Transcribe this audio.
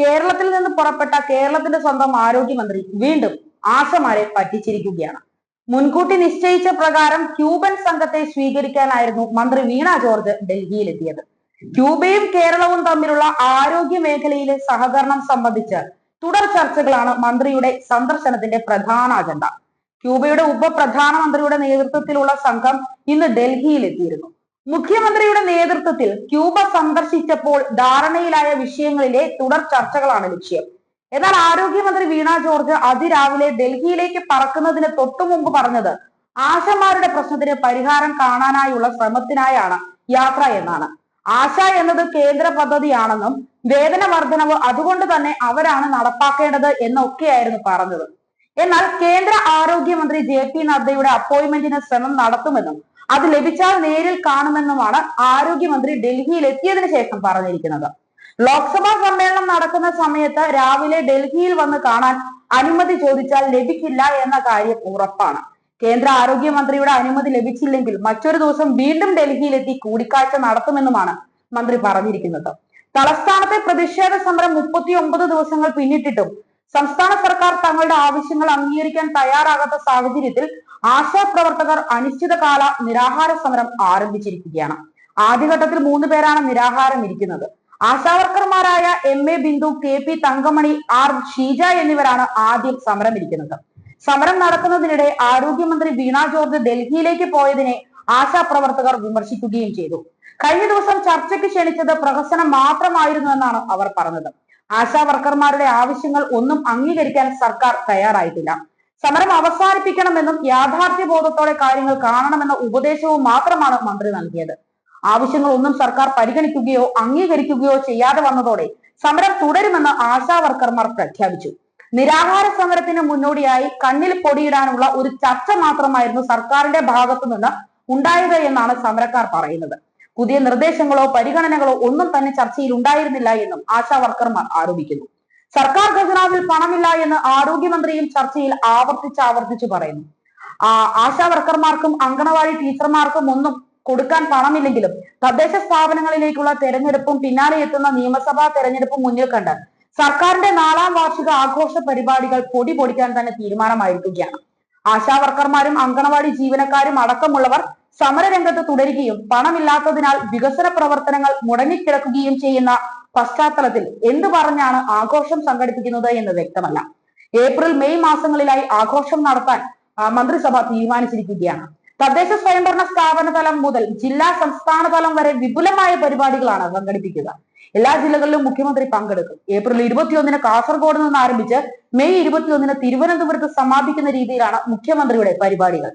കേരളത്തിൽ നിന്ന് പുറപ്പെട്ട കേരളത്തിന്റെ സ്വന്തം ആരോഗ്യമന്ത്രി വീണ്ടും ആശമാരെ പറ്റിച്ചിരിക്കുകയാണ്. മുൻകൂട്ടി നിശ്ചയിച്ച പ്രകാരം ക്യൂബൻ സംഘത്തെ സ്വീകരിക്കാനായിരുന്നു മന്ത്രി വീണ ജോർജ് ഡൽഹിയിലെത്തിയത്. ക്യൂബയും കേരളവും തമ്മിലുള്ള ആരോഗ്യ മേഖലയിലെ സഹകരണം സംബന്ധിച്ച് തുടർ ചർച്ചകളാണ് മന്ത്രിയുടെ സന്ദർശനത്തിന്റെ പ്രധാന അജണ്ട. ക്യൂബയുടെ ഉപപ്രധാനമന്ത്രിയുടെ നേതൃത്വത്തിലുള്ള സംഘം ഇന്ന് ഡൽഹിയിലെത്തിയിരുന്നു. മുഖ്യമന്ത്രിയുടെ നേതൃത്വത്തിൽ ക്യൂബ സന്ദർശിച്ചപ്പോൾ ധാരണയിലായ വിഷയങ്ങളിലെ തുടർ ചർച്ചകളാണ് ലക്ഷ്യം. എന്നാൽ ആരോഗ്യമന്ത്രി വീണ ജോർജ് അതിരാവിലെ ഡൽഹിയിലേക്ക് പറക്കുന്നതിന് തൊട്ടു മുമ്പ് പറഞ്ഞത് ആശമാരുടെ പ്രശ്നത്തിന് പരിഹാരം കാണാനായുള്ള ശ്രമത്തിനായാണ് യാത്ര എന്നാണ്. ആശ എന്നത് കേന്ദ്ര പദ്ധതിയാണെന്നും വേതന വർധനവ് അതുകൊണ്ട് തന്നെ അവരാണ് നടപ്പാക്കേണ്ടത് എന്നൊക്കെയായിരുന്നു പറഞ്ഞത്. എന്നാൽ കേന്ദ്ര ആരോഗ്യമന്ത്രി ജെ പി നദ്ദയുടെ അപ്പോയിന്റ്മെന്റിന് ശ്രമം നടത്തുമെന്നും അത് ലഭിച്ചാൽ നേരിൽ കാണുമെന്നുമാണ് ആരോഗ്യമന്ത്രി ഡൽഹിയിൽ എത്തിയതിനു ശേഷം പറഞ്ഞിരിക്കുന്നത്. ലോക്സഭാ സമ്മേളനം നടക്കുന്ന സമയത്ത് രാവിലെ ഡൽഹിയിൽ വന്ന് കാണാൻ അനുമതി ചോദിച്ചാൽ ലഭിക്കില്ല എന്ന കാര്യം ഉറപ്പാണ്. കേന്ദ്ര ആരോഗ്യമന്ത്രിയുടെ അനുമതി ലഭിച്ചില്ലെങ്കിൽ മറ്റൊരു ദിവസം വീണ്ടും ഡൽഹിയിലെത്തി കൂടിക്കാഴ്ച നടത്തുമെന്നുമാണ് മന്ത്രി പറഞ്ഞിരിക്കുന്നത്. തലസ്ഥാനത്തെ പ്രതിഷേധ സമരം മുപ്പത്തി ഒമ്പത് ദിവസങ്ങൾ പിന്നിട്ടിട്ടും സംസ്ഥാന സർക്കാർ തങ്ങളുടെ ആവശ്യങ്ങൾ അംഗീകരിക്കാൻ തയ്യാറാകാത്ത സാഹചര്യത്തിൽ ആശാപ്രവർത്തകർ അനിശ്ചിതകാല നിരാഹാര സമരം ആരംഭിച്ചിരിക്കുകയാണ്. ആദ്യഘട്ടത്തിൽ മൂന്ന് പേരാണ് നിരാഹാരം ഇരിക്കുന്നത് ആശാവർക്കർമാരായ M A Bindu K P Thankamani R Sheeja എന്നിവരാണ് ആദ്യം സമരം ഇരിക്കുന്നത് സമരം നടക്കുന്നതിനിടെ ആരോഗ്യമന്ത്രി വീണ ജോർജ് ഡൽഹിയിലേക്ക് പോയതിനെ ആശാപ്രവർത്തകർ വിമർശിക്കുകയും ചെയ്തു. കഴിഞ്ഞ ദിവസം ചർച്ചയ്ക്ക് ക്ഷണിച്ചത് പ്രഹസനം മാത്രമായിരുന്നു എന്നാണ് അവർ പറഞ്ഞത്. ആശാ വർക്കർമാരുടെ ആവശ്യങ്ങൾ ഒന്നും അംഗീകരിക്കാൻ സർക്കാർ തയ്യാറായിട്ടില്ല. സമരം അവസാനിപ്പിക്കണമെന്നും യാഥാർത്ഥ്യബോധത്തോടെ കാര്യങ്ങൾ കാണണമെന്ന ഉപദേശവും മാത്രമാണ് മന്ത്രി നൽകിയത്. ആവശ്യങ്ങൾ ഒന്നും സർക്കാർ പരിഗണിക്കുകയോ അംഗീകരിക്കുകയോ ചെയ്യാതെ വന്നതോടെ സമരം തുടരുമെന്ന് ആശാ വർക്കർമാർ പ്രഖ്യാപിച്ചു. നിരാഹാര സമരത്തിന് മുന്നോടിയായി കണ്ണിൽ പൊടിയിടാനുള്ള ഒരു ചർച്ച മാത്രമായിരുന്നു സർക്കാരിന്റെ ഭാഗത്തു നിന്ന് ഉണ്ടായത് എന്നാണ് സമരക്കാർ പറയുന്നത്. പുതിയ നിർദ്ദേശങ്ങളോ പരിഗണനകളോ ഒന്നും തന്നെ ചർച്ചയിൽ ഉണ്ടായിരുന്നില്ല എന്നും ആശാ വർക്കർമാർ ആരോപിക്കുന്നു. സർക്കാർ ഖജനാവിൽ പണമില്ല എന്ന് ആരോഗ്യമന്ത്രിയും ചർച്ചയിൽ ആവർത്തിച്ച് ആവർത്തിച്ച് പറയുന്നു ആശാ വർക്കർമാർക്കും അങ്കണവാടി ടീച്ചർമാർക്കും ഒന്നും കൊടുക്കാൻ പണമില്ലെങ്കിലും തദ്ദേശ സ്ഥാപനങ്ങളിലേക്കുള്ള തെരഞ്ഞെടുപ്പും പിന്നാലെ എത്തുന്ന നിയമസഭാ തെരഞ്ഞെടുപ്പും മുന്നിൽ കണ്ട് സർക്കാരിന്റെ നാലാം വാർഷിക ആഘോഷ പരിപാടികൾ പൊടി പൊടിക്കാൻ തന്നെ തീരുമാനമായിരിക്കുകയാണ്. ആശാ വർക്കർമാരും അങ്കണവാടി ജീവനക്കാരും അടക്കമുള്ളവർ സമരരംഗത്ത് തുടരുകയും പണമില്ലാത്തതിനാൽ വികസന പ്രവർത്തനങ്ങൾ മുടങ്ങിക്കിടക്കുകയും ചെയ്യുന്ന പശ്ചാത്തലത്തിൽ എന്തു പറഞ്ഞാണ് ആഘോഷം സംഘടിപ്പിക്കുന്നത് എന്ന് വ്യക്തമല്ല. ഏപ്രിൽ മെയ് മാസങ്ങളിലായി ആഘോഷം നടത്താൻ മന്ത്രിസഭ തീരുമാനിച്ചിരിക്കുകയാണ്. തദ്ദേശ സ്വയംഭരണ സ്ഥാപന തലം മുതൽ ജില്ലാ സംസ്ഥാന തലം വരെ വിപുലമായ പരിപാടികളാണ് സംഘടിപ്പിക്കുക. എല്ലാ ജില്ലകളിലും മുഖ്യമന്ത്രി പങ്കെടുക്കും. ഏപ്രിൽ ഇരുപത്തിയൊന്നിന് കാസർഗോഡ് നിന്ന് ആരംഭിച്ച് മെയ് ഇരുപത്തിയൊന്നിന് തിരുവനന്തപുരത്ത് സമാപിക്കുന്ന രീതിയിലാണ് മുഖ്യമന്ത്രിയുടെ പരിപാടികൾ.